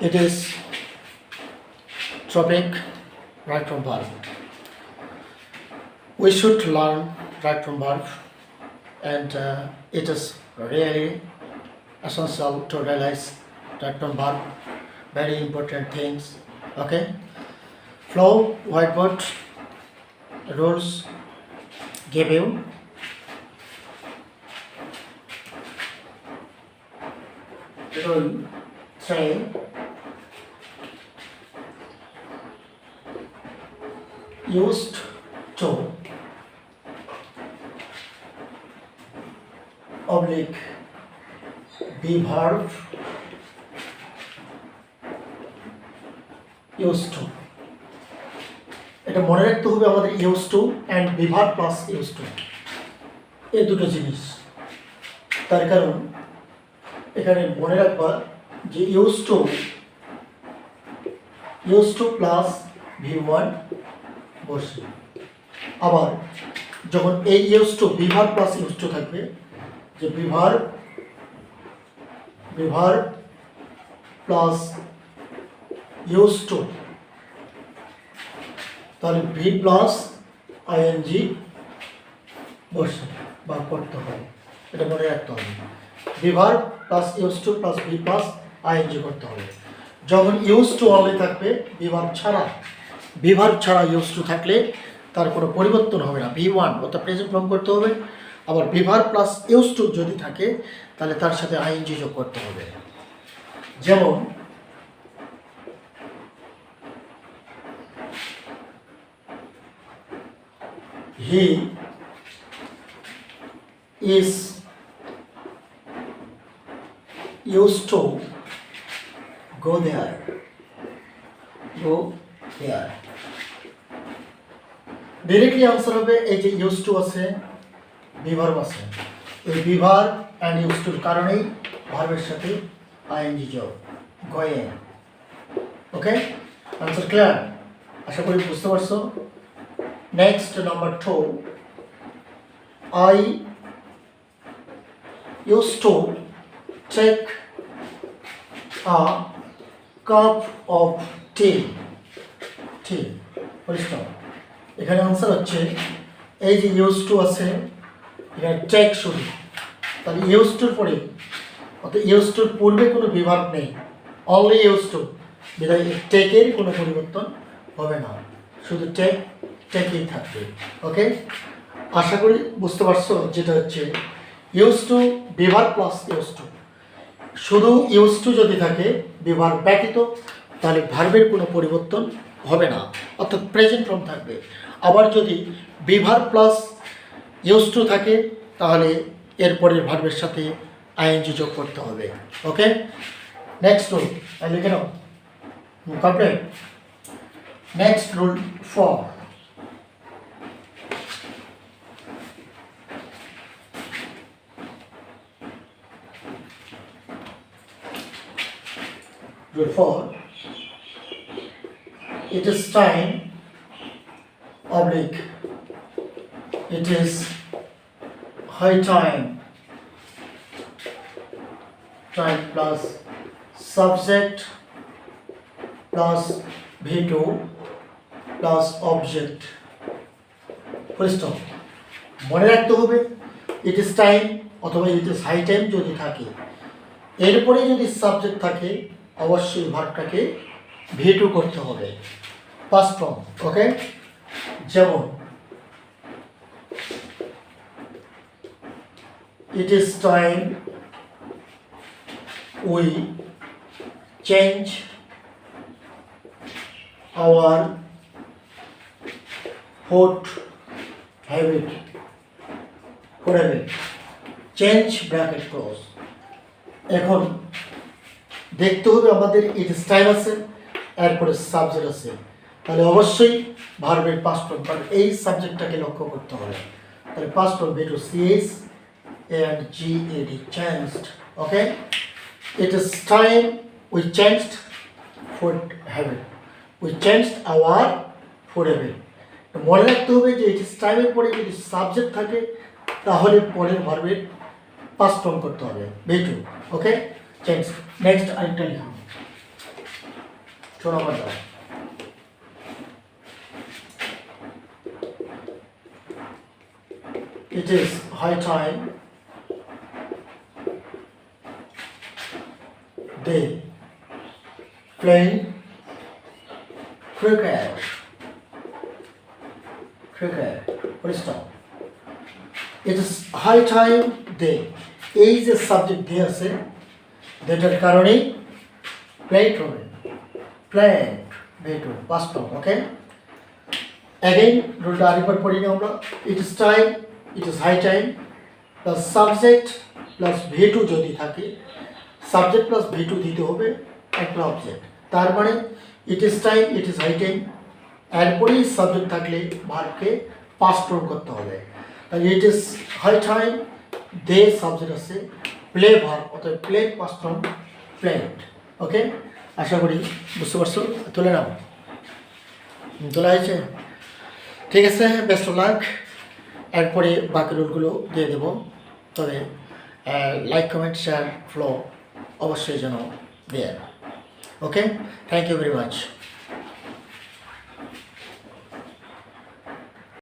It is topic right from verb. We should learn right from verb, and uh, it is really essential to realize right from verb. Very important things. Okay. Flow whiteboard rules give you rule three used to oblique be verb used to. এটা মনে রাখতে হবে আমাদের use to and be verb plus use to এই দুটো জিনিস। তার কারণ, এখানে মনে রাখবা যে use to use to plus V one বসে আবার যখন এই use to be verb plus use to থাকবে, যে be verb be verb plus use to তাহলে ভি প্লাস আইএনজি বসে বা করতে হয় এটা মনে রাখতে হবে। Be verb plus use to plus V plus ING করতে হবে। যখন ইউজ টু অনলি থাকবে, বিভার ছাড়া বিভার ছাড়া ইউজ টু থাকলে তার কোনো পরিবর্তন হবে না। ভি ওয়ান অর্থাৎ প্রেজেন্ট ফর্ম করতে হবে। আবার বিভার প্লাস ইউজ টু যদি থাকে, তাহলে তার সাথে আইএনজি যোগ করতে হবে। যেমন he is used to go there. Go there directly answer হবে এই যে ইউজ টু আছে বিভার আছে এই বিভার অ্যান্ড ইউজ টুর কারণেই ভার্বের সাথে আইএনজি যোগ গয়ে ওকে আনসার ক্লিয়ার আশা করি বুঝতে পারছ। Next, number two. I used to take a cup of tea. Tea. পরিষ্কার। এখানে আনসার হচ্ছে, এই যে ইউজ টু আছে এখানে টেক শুরু তাহলে ইউজ টুর পরে, অর্থাৎ ইউজ টুর পূর্বে কোনো বিভাগ নেই অনলি ইউজ টু বিধায় টেকের কোনো পরিবর্তন হবে না। শুধু টেক টেকেই থাকবে। ওকে আশা করি বুঝতে পারছ যেটা হচ্ছে use to be verb plus use to শুধু ইউজ টু যদি থাকে বিভার ব্যতীত, তাহলে ভার্বের কোনো পরিবর্তন হবে না। অর্থাৎ প্রেজেন্ট ফর্ম থাকবে। আবার যদি বিভার প্লাস ইউজ টু থাকে, তাহলে এরপরের ভার্বের সাথে আইএনজি যোগ করতে হবে। ওকে নেক্সট রুল লিখে নাও। Complete next rule for Rule 4. It is time, oblique. It is high time. Time plus subject plus V2 plus object. Full stop. মনে রাখতে হবে ইট ইস টাইম অথবা ইট ইস হাই টাইম যদি থাকে এরপরে যদি সাবজেক্ট থাকে অবশ্যই ভাগটাকে ভিটু করতে হবে। পাস্ট ফর্ম ওকে যেমন it is time we change our food habit habit change bracket close এখন, দেখতে হবে আমাদের ইট টাইম আছে। এরপরে সাবজেক্ট আছে তাহলে অবশ্যই ভার্বের পাস্ট কারণ এই সাবজেক্টটাকে লক্ষ্য করতে হবে তাহলে past B two CS and G changed. Okay? It is time we changed food habit. We changed our food habit. তো মনে রাখতে হবে যে ইট ইস টাইমের পরে যদি সাবজেক্ট থাকে, তাহলে পরের ভার্বের পাস্ট করতে হবে ভেটু ওকে চেঞ্জ নেক্সট আরেকটা লিখুন টু নম্বর It is high time they play cricket. Cricket. Full stop. It is high time they এই যে সাবজেক্ট দিয়ে আছে যেটার কারণেই প্লেট হবে প্লেট ভেটু বাস্তব ওকে অ্যাগেইন রুলটা আরেকবার পড়ি নিই আমরা। It is time it is high time plus subject plus V two যদি থাকে সাবজেক্ট প্লাস ভেটু দিতে হবে একটা অবজেক্ট তার মানে it is time it is high time এরপরেই সাবজেক্ট থাকলে ভার্বকে পাস ফর্ম করতে হবে। তাই it is high time they subject আছে প্লে ভার্ব অর্থাৎ প্লে পাস ফর্ম ওকে আশা করি বুঝতে পারছ, তুলে নাও। তোলা হয়েছে? ঠিক আছে বেস্ট লাক এরপরে বাকি রুলগুলো দিয়ে দেবো। তবে লাইক কমেন্ট শেয়ার ফ্লো অবশ্যই যেন দেয় okay thank you very much